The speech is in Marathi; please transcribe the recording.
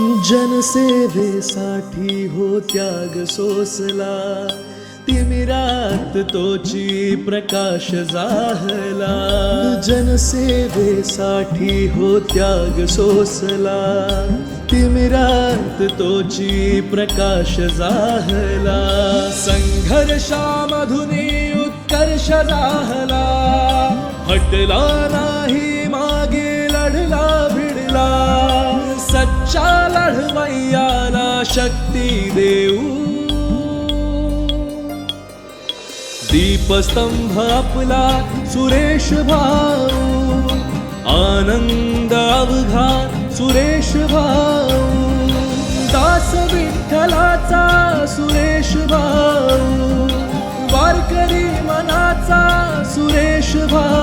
जनसेवेसाठी हो त्याग सोसला. तिमिरात तोची प्रकाश जाहला. जनसेवेसाठी हो त्याग सोसला. तिमिरात तोची प्रकाश जाहला. संघर्षामधुनी उत्कर्ष जाहला. हटला नाही सच्चा शक्ती देऊ दीपस्तंभ आपला सुरेश भाऊ आनंद अवघा सुरेश भाऊ दास विठ्ठलाचा सुरेश भाऊ वारकरी मनाचा सुरेश भाऊ